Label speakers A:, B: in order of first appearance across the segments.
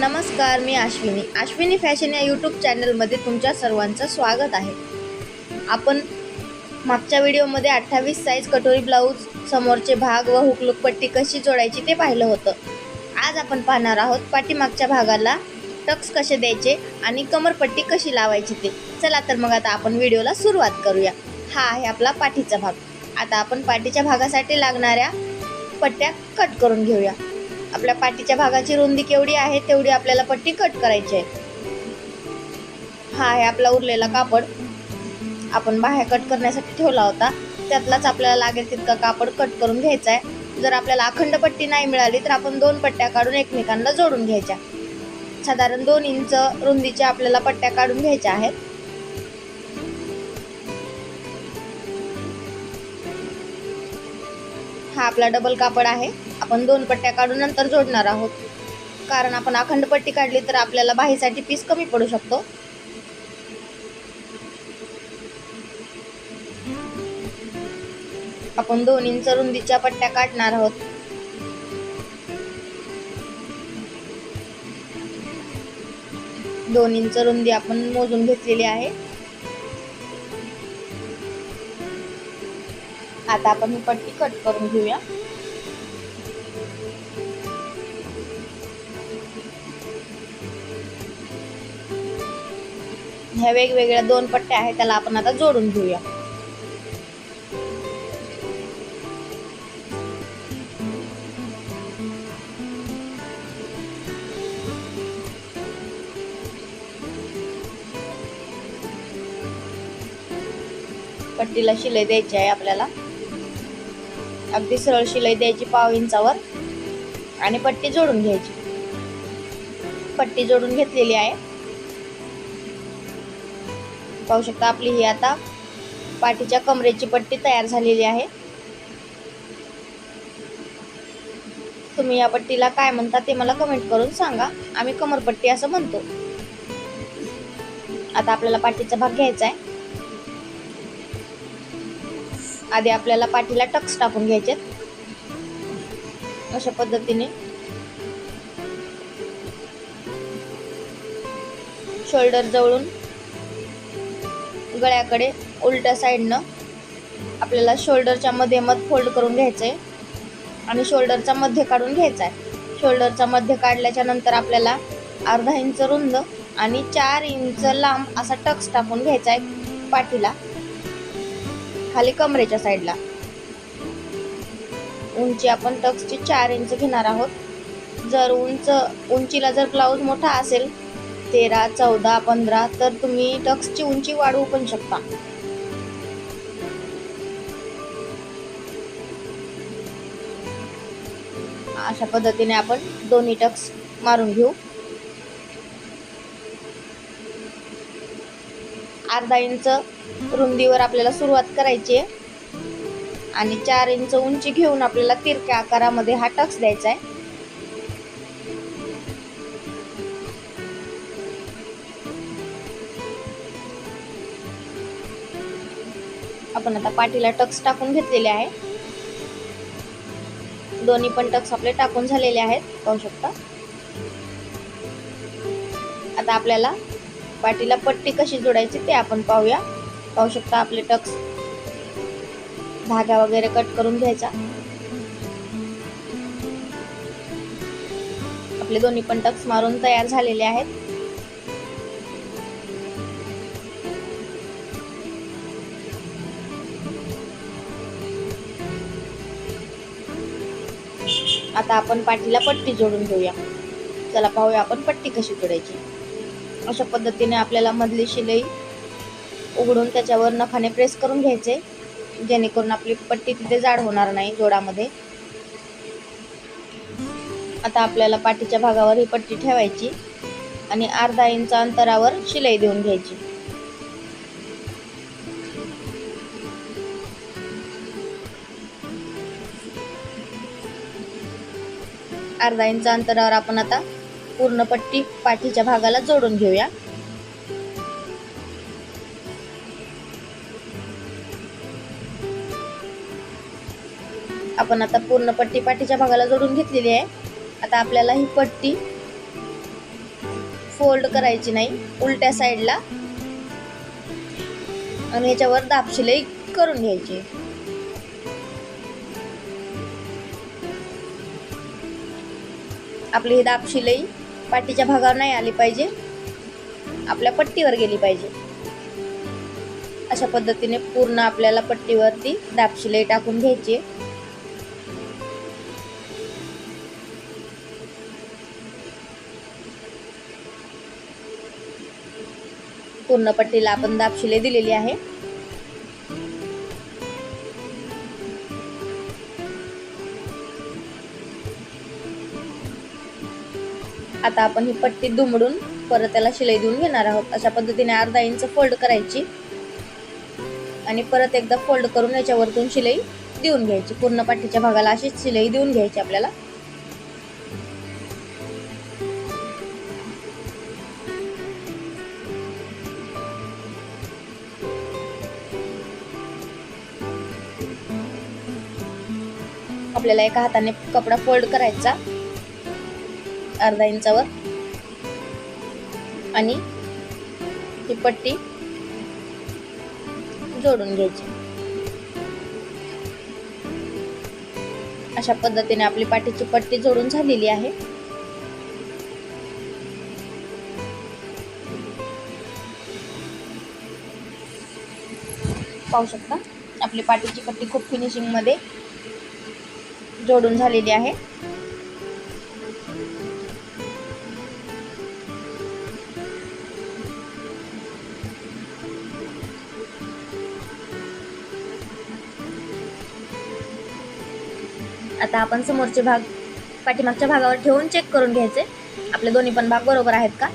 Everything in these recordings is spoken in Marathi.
A: नमस्कार मी आश्विनी अश्विनी फॅशन या यूट्यूब चॅनलमध्ये तुमच्या सर्वांचं स्वागत आहे. आपण मागच्या व्हिडिओमध्ये अठ्ठावीस साईज कटोरी ब्लाऊज समोरचे भाग व हुकलूक पट्टी कशी जोडायची ते पाहिलं होतं. आज आपण पाहणार आहोत पाठीमागच्या भागाला टक्स कसे द्यायचे आणि कमरपट्टी कशी लावायची ते. चला तर मग आता आपण व्हिडिओला सुरुवात करूया. हा आहे आपला पाठीचा भाग. आता आपण पाठीच्या भागासाठी लागणाऱ्या पट्ट्या कट करून घेऊया. आपल्या पाठीच्या भागाची रुंदी केवढी आहे तेवढी आपल्याला पट्टी कट करायची आहे. हा आहे आपला उरलेला कापड. आपण बाह्या कट करण्यासाठी ठेवला होता. त्यातलाच आपल्याला लागेल तितका कापड कट करून घ्यायचा आहे. जर आपल्याला अखंड पट्टी नाही मिळाली तर आपण दोन पट्ट्या काढून एकमेकांना जोडून घ्यायच्या. साधारण दोन इंच रुंदीच्या आपल्याला पट्ट्या काढून घ्यायच्या आहेत. हा आपला डबल कापड आहे. आपण दोन पट्ट्या काढून नंतर जोडणार आहोत. कारण आपण अखंड पट्टी काढली तर आपल्याला बाहीसाठी पीस कमी पडू शकतो. आपण दोन इंच रुंदीच्या पट्ट्या काढणार आहोत. दोन इंच रुंदी आपण मोजून घेतलेली आहे. आता आपण ही पट्टी कट करून घेऊया. ह्या वेगवेगळ्या दोन पट्ट्या आहेत त्याला आपण आता जोडून घेऊया. पट्टीला शिलाई द्यायची आहे आपल्याला. अगदी सरळ शिलाई द्यायची पाव इंचावर आणि पट्टी जोडून घ्यायची. पट्टी जोडून घेतलेली आहे. पाहू शकता आपली ही आता पाठीच्या कमरेची पट्टी तयार झालेली आहे. तुम्ही या पट्टीला काय म्हणता ते मला कमेंट करून सांगा. आम्ही कमरपट्टी असं म्हणतो. आता आपल्याला पाठीचा भाग घ्यायचा आहे. आधी आपल्याला पाठीला टक्स टाकून घ्यायचे अशा पद्धतीने. शोल्डर जवळून गळ्याकडे उलट्या साईडनं आपल्याला शोल्डरच्या मध्ये मध फोल्ड करून घ्यायचं आहे आणि शोल्डरचा मध्य काढून घ्यायचा आहे शोल्डरचा मध्य काढल्याच्या नंतर आपल्याला अर्धा इंच रुंद आणि चार इंच लांब असा टक्स टाकून घ्यायचा आहे पाठीला. खाली कमरेच्या साईडला. उंची आपण टक्सची चार इंच घेणार आहोत. जर उंच उंचीला जर ब्लाऊज मोठा असेल तेरा चौदा पंधरा तर तुम्ही टक्सची उंची वाढवू पण शकता. अशा पद्धतीने आपण दोन्ही टक्स मारून घेऊ. अर्धा इंच रुंदीवर आपल्याला सुरुवात करायची आहे. आणि चार इंच उंची घेऊन आपल्याला तिरक्या आकारामध्ये हा टक्स द्यायचा आहे. आपण आता पाठीला टक्स टाकून घेतलेले आहे. दोन्ही पण टक्स आपले टाकून झालेले आहेत पाहू शकता. आता आपल्याला पाठीला पट्टी कशी जोडायची ते आपण पाहूया. पाहू शकता आपले टक्स. धागा वगैरे कट करून घ्यायचा. आपले दोन्ही पण टक्स मारून तयार झालेले आहेत. आता आपण पाठीला पट्टी जोडून घेऊया. चला पाहूया आपण पट्टी कशी जोडायची. अशा पद्धतीने आपल्याला मधली शिलाई उघडून त्याच्यावर नखाने प्रेस करून घ्यायचे. जेणेकरून आपली पट्टी तिथे जाड होणार नाही जोडामध्ये. आता आपल्याला पाठीच्या भागावर ही पट्टी ठेवायची आणि अर्धा इंच अंतरावर शिलाई देऊन घ्यायची. अर्धा इंच अंतरावर आपण आता पूर्ण पट्टी पाठीच्या भागाला जोडून घेऊया. आपण आता पूर्ण पट्टी पाठीच्या भागाला जोडून घेतलेली आहे. आता आपल्याला ही पट्टी फोल्ड करायची नाही उलट्या साईडला. आणि ह्याच्यावर दाबशिलाई करून घ्यायची. आपली ही दापशिलाई पाठीच्या भागावर नाही आली पाहिजे. आपल्या पट्टीवर गेली पाहिजे. अशा पद्धतीने पूर्ण आपल्याला पट्टीवरती दापशिलाई टाकून घ्यायची. पूर्ण पट्टीला आपण दाबशिलाई दिलेली आहे. आता आपण ही पट्टी दुमडून परत त्याला शिलाई देऊन घेणार आहोत. अशा पद्धतीने अर्धा इंच फोल्ड करायची आणि परत एकदा फोल्ड करून याच्यावरतून शिलाई देऊन घ्यायची. पूर्ण पाठीच्या भागाला अशीच शिलाई देऊन घ्यायची आपल्याला. आपल्याला एका हाताने कपडा फोल्ड करायचा. अर्धा इंचावर. आणि ही पट्टी जोडून घ्यायची. अशा पद्धतीने आपली पाठीची पट्टी जोडून झालेली आहे. पाहू शकता आपली पाठीची पट्टी खूप फिनिशिंगमध्ये. जोडून झालेली आहे. आता आपण समोरचे भाग पाठीमागच्या भागावर ठेवून चेक करून घ्यायचे. आपले दोन्ही पण भाग बरोबर आहेत का?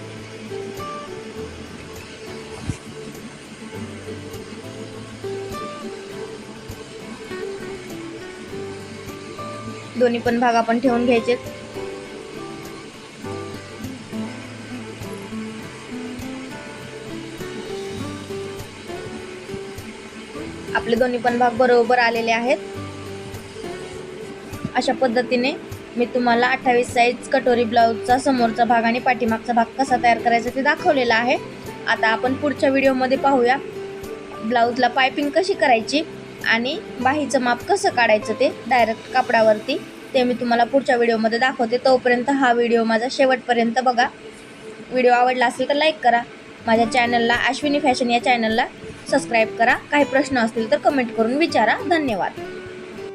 A: दोन्ही पण भाग आपण ठेवून घ्यायचे. आपले दोन्ही पण भाग बरोबर आलेले आहेत. अशा पद्धतीने मी तुम्हाला अठ्ठावीस साईज कटोरी ब्लाऊजचा समोरचा भाग आणि पाठीमागचा भाग कसा तयार करायचा ते दाखवलेला आहे. आता आपण पुढच्या व्हिडिओमध्ये पाहूया. ब्लाऊजला पायपिंग कशी करायची? आणि बाहीचं माप कसं काढायचं ते डायरेक्ट कापडावरती ते मी तुम्हाला पुढच्या व्हिडिओमध्ये दाखवते. तोपर्यंत हा व्हिडिओ माझा शेवटपर्यंत बघा. व्हिडिओ आवडला असेल तर लाईक करा. माझ्या चॅनलला अश्विनी फॅशन या चॅनलला सबस्क्राईब करा. काही प्रश्न असतील तर कमेंट करून विचारा. धन्यवाद.